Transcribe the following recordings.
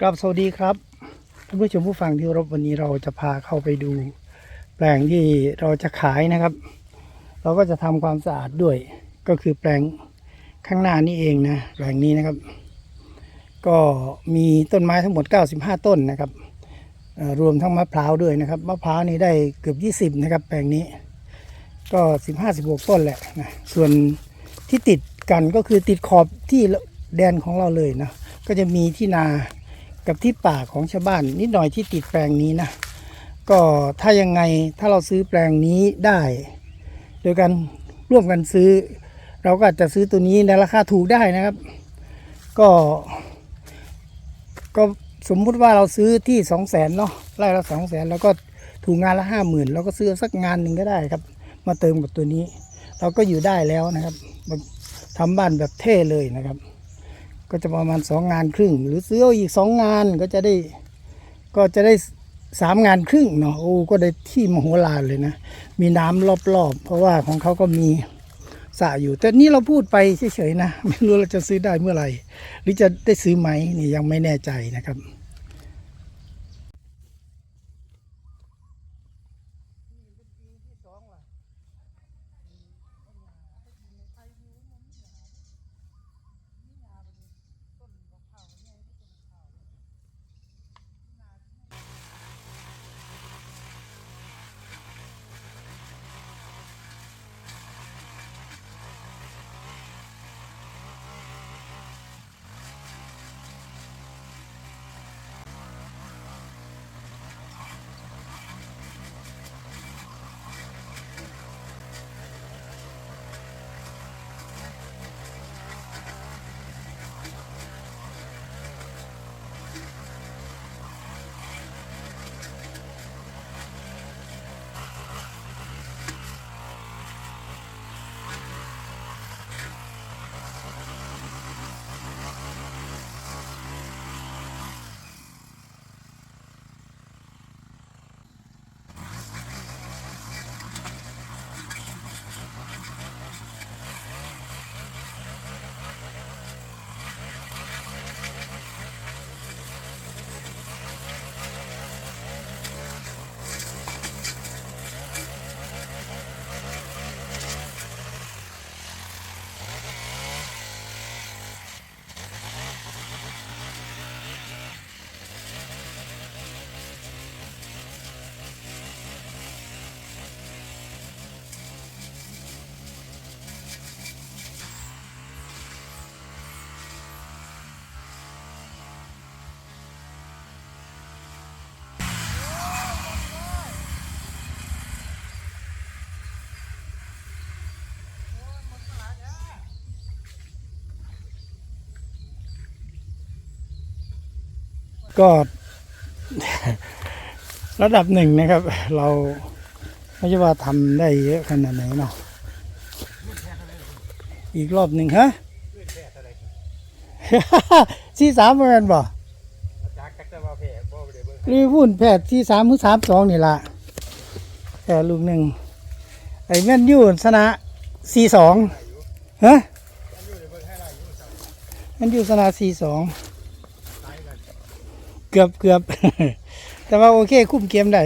ครับสวัสดีครับท่านผู้ชมผู้ฟังที่รบวันนี้เราจะพาเข้าไปดู แปลงที่เราจะขายนะครับ เราก็จะทำความสะอาดด้วย ก็คือแปลงข้างหน้านี่เองนะแปลงนี้นะครับ ก็มีต้นไม้ทั้งหมด 95 ต้นนะครับรวมทั้งมะพร้าวด้วยนะครับมะพร้าวนี่ได้เกือบ20นะครับ แปลงนี้ ก็ 15-16 ต้นแหละนะส่วนที่ติดกันก็คือติดขอบที่แดนของเราเลยนะก็จะมีที่นา กับที่ป่าของชาวบ้านนิดหน่อยที่ติดแปลงนี้นะ ก็ถ้ายังไงถ้าเราซื้อแปลงนี้ได้ โดยการร่วมกันซื้อ เราก็อาจจะซื้อตัวนี้ในราคาถูกได้นะครับ ก็ ก็สมมุติว่าเราซื้อที่สองแสนเนาะไร่ละสองแสนแล้วก็ถูกงานละห้าหมื่นเราก็ซื้อสักงานหนึ่งก็ได้ครับ มาเติมกับตัวนี้ เราก็อยู่ได้แล้วนะครับทำบ้านแบบเท่เลยนะครับ ก็จะประมาณสองงานครึ่ง หรือซื้ออีกสองงานก็จะได้ก็จะได้สามงานครึ่งเนาะโอ้ก็ได้ที่มโหฬารเลยนะ มีน้ำรอบๆ เพราะว่าของเขาก็มีสระอยู่ แต่นี่เราพูดไปเฉยๆนะ ไม่รู้เราจะซื้อได้เมื่อไหร่ หรือจะได้ซื้อไหมนี่ยังไม่แน่ใจนะครับ ก็ระดับหนึ่งนะครับ เราไม่ใช่ว่าทำได้เยอะขนาดไหนเนาะอีกรอบหนึ่งฮะที่สามเหมือนกันบ่จักจักจะมาแผ่บ่ได้เบิ่งรีวุ่นแพทย์ที่สามมือสามสองนี่ละแต่ลูกหนึ่งไอ้แม่นยูสนะสี่สองฮะแม่นยูสนะสี่สอง เกือบเกือบแต่ว่าโอเคคุ้มเกมได้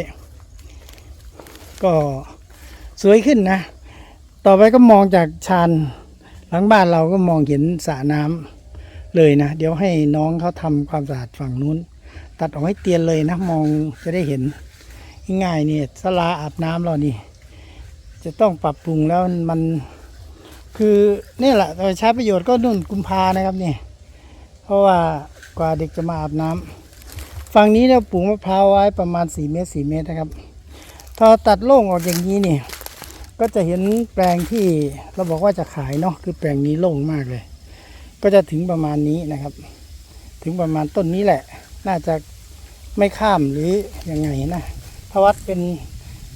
ก็สวยขึ้นนะ ต่อไปก็มองจากชานหลังบ้านเราก็มองเห็นสระน้ำเลยนะ เดี๋ยวให้น้องเขาทำความสะอาดฝั่งนู้น ตัดออกให้เตียนเลยนะ มองจะได้เห็นง่ายๆเนี่ยสลาอาบน้ำเรานี่ จะต้องปรับปรุงแล้วมันคือนี่แหละใช้ประโยชน์ก็นุ่นกุมภานะครับนี่ เพราะว่ากว่าเด็กจะมาอาบน้ำ ฝั่งนี้เราปลูกมะพร้าวไว้ประมาณ4เมตร4เมตรนะครับพอตัดโล่งออกอย่างนี้นี่ก็จะเห็นแปลงที่เราบอกว่าจะขายเนาะคือแปลงนี้โล่งมากเลย ก็จะถึงประมาณนี้นะครับ ถึงประมาณต้นนี้แหละ น่าจะไม่ข้ามหรือยังไงนะถ้าวัดเป็น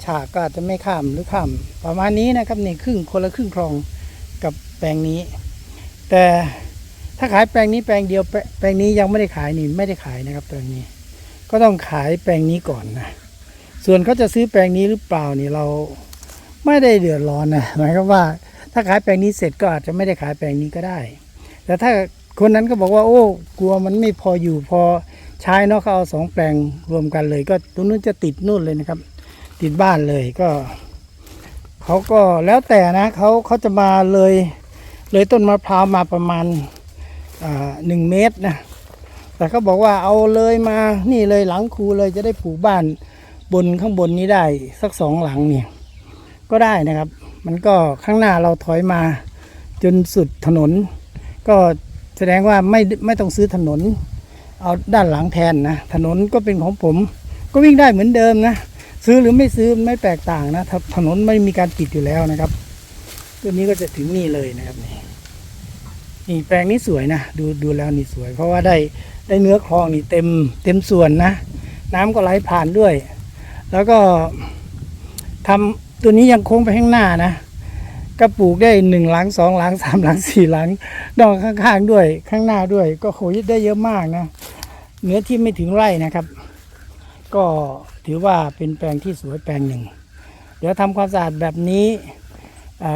ฉากก็อาจจะไม่ข้ามหรือข้าม ประมาณนี้นะครับนี่ครึ่งคนละครึ่งคลองกับแปลงนี้ แต่ถ้าขายแปลงนี้แปลงเดียวแปลแปลงนี้ยังไม่ได้ขายนี่ไม่ได้ขายนะครับแปลงนี้ ก็ต้องขายแปลงนี้ก่อนนะ ส่วนเขาจะซื้อแปลงนี้หรือเปล่านี่เราไม่ได้เดือดร้อนนะหมายความว่า ถ้าขายแปลงนี้เสร็จก็อาจจะไม่ได้ขายแปลงนี้ก็ได้ แต่ถ้าคนนั้นก็บอกว่า โอ้กลัวมันไม่พออยู่พอใช้เนาะเขาเอาสองแปลงรวมกันเลย ก็ตรงนู้นจะติดนู่นเลยนะครับ ติดบ้านเลยก็เขาก็แล้วแต่นะเขาเขาจะมาเลยเลยต้นมะพร้าวมาประมาณหนึ่งเมตรนะ แต่เขาบอกว่าเอาเลยมานี่เลยหลังคูเลยจะได้ปลูกบ้านบนข้างบนนี้ได้สักสองหลังเนี่ยก็ได้นะครับ มันก็ข้างหน้าเราถอยมาจนสุดถนน ก็แสดงว่าไม่ไม่ต้องซื้อถนน เอาด้านหลังแทนนะถนนก็เป็นของผม ก็วิ่งได้เหมือนเดิมนะซื้อหรือไม่ซื้อไม่แตกต่างนะถ้าถนนไม่มีการปิดอยู่แล้วนะครับ ตัวนี้ก็จะถึงนี่เลยนะครับนี่นี่แปลงนี้สวยนะดูดูแล้วนี่สวย เพราะว่าได้ ได้เนื้อคลองนี่เต็มเต็มส่วนนะ น้ำก็ไหลผ่านด้วย แล้วก็ทำตัวนี้ยังโค้งไปข้างหน้านะก็ปลูกได้หนึ่งหลังสองหลังสามหลังสี่หลังดอกข้างๆด้วยข้างหน้าด้วย ก็โหยได้เยอะมากนะเนื้อที่ไม่ถึงไร่นะครับ ก็ถือว่าเป็นแปลงที่สวยแปลงหนึ่ง เดี๋ยวทำความสะอาดแบบนี้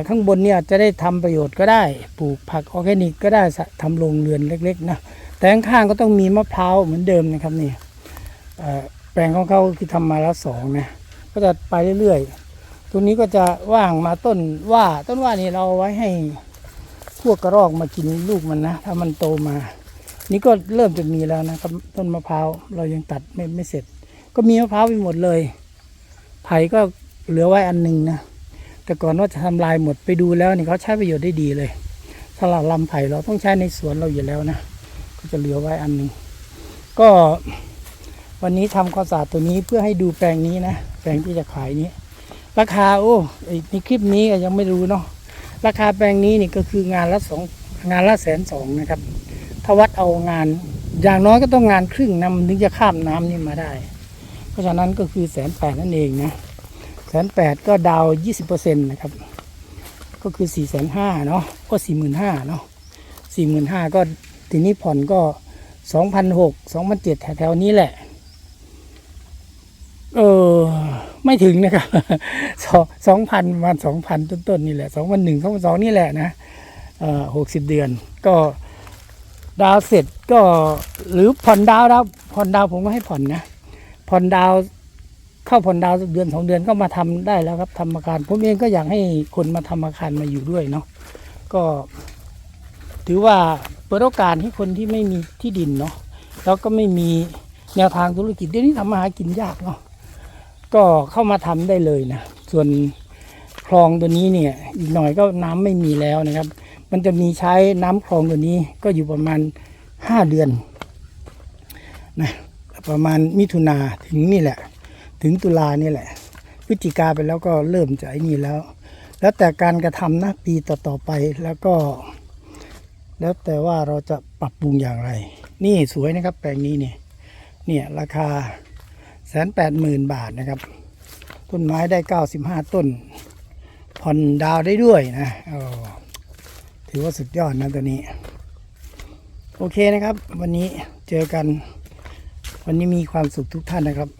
ข้างบนเนี่ยจะได้ทำประโยชน์ก็ได้ ปลูกผักออร์แกนิกก็ได้ทำโรงเรือนเล็กๆนะ แต่ข้างก็ต้องมีมะพร้าวเหมือนเดิมนะครับนี่แปลงของเขาคือทำมาแล้วสองนะก็จะไปเรื่อยๆตรงนี้ก็จะว่างมาต้นว่าต้นว่านี่เราเอาไว้ให้พวกกระรอกมากินลูกมันนะถ้ามันโตมา นี่ก็เริ่มจะมีแล้วนะครับต้นมะพร้าวเรายังตัดไม่ไม่เสร็จ ก็มีมะพร้าวไปหมดเลย ไผ่ก็เหลือไว้อันหนึ่งนะแต่ก่อนว่าจะทำลายหมดไปดูแล้วนี่เขาใช้ประโยชน์ได้ดีเลยสลัดลำไผ่เราต้องใช้ในสวนเราอยู่แล้วนะ ก็จะเหลือไว้อันหนึ่งก็วันนี้ทำความสะอาดตัวนี้เพื่อให้ดูแปลงนี้นะแปลงที่จะขายนี้ ราคาโอ้ไอ้ในคลิปนี้ยังไม่รู้เนาะราคาแปลงนี้นี่ก็คืองานละสองงานละแสนสองนะครับถ้าวัดเอางานอย่างน้อยก็ต้องงานครึ่งนะมันถึงจะข้ามน้ำนี่มาได้ เพราะฉะนั้นก็คือแสนแปดนั่นเองนะแสนแปดก็ดาวยี่สิบเปอร์เซ็นต์นะครับ ก็คือสี่แสนห้าเนาะก็สี่หมื่นห้าเนาะสี่หมื่นห้าก็ ทีนี้ผ่อนก็สองพันหกสองพันเจ็ดแถวๆนี้แหละ เออ ไม่ถึงนะครับสองสองพันมาสองพันต้นๆนี่แหละสองพันหนึ่งสองพันสองนี่แหละนะเอ่อหกสิบเดือน ก็ดาวเสร็จก็หรือผ่อนดาวดาวผ่อนดาวผมก็ให้ผ่อนนะผ่อนดาวเข้าผ่อนดาวเดือนสองเดือนก็มาทำได้แล้วครับทำอาคารผมเองก็อยากให้คนมาทำอาคารมาอยู่ด้วยเนาะก็ ถือว่าเปิดโอกาสให้คนที่ไม่มีที่ดินเนาะแล้วก็ไม่มีแนวทางธุรกิจเดี๋ยวนี้ทำมาหากินยากเนาะก็เข้ามาทำได้เลยนะส่วนคลองตัวนี้เนี่ยอีกหน่อยก็น้ำไม่มีแล้วนะครับ มันจะมีใช้น้ำคลองตัวนี้ก็อยู่ประมาณห้าเดือนนะประมาณมิถุนาถึงนี่แหละ ถึงตุลานี่แหละพฤศจิกาไปแล้วก็เริ่มจะไอ้นี่แล้ว แล้วแต่การกระทำนะปีต่อๆไปแล้วก็ แล้วแต่ว่าเราจะปรับปรุงอย่างไร นี่สวยนะครับ แปลงนี้เนี่ยเนี่ยราคาแสนแปดหมื่นบาทนะครับ ต้นไม้ได้เก้าสิบห้าต้น ผ่อนดาวได้ด้วยนะถือว่าสุดยอดนะตัวนี้ โอเคนะครับ วันนี้เจอกัน วันนี้มีความสุขทุกท่านนะครับ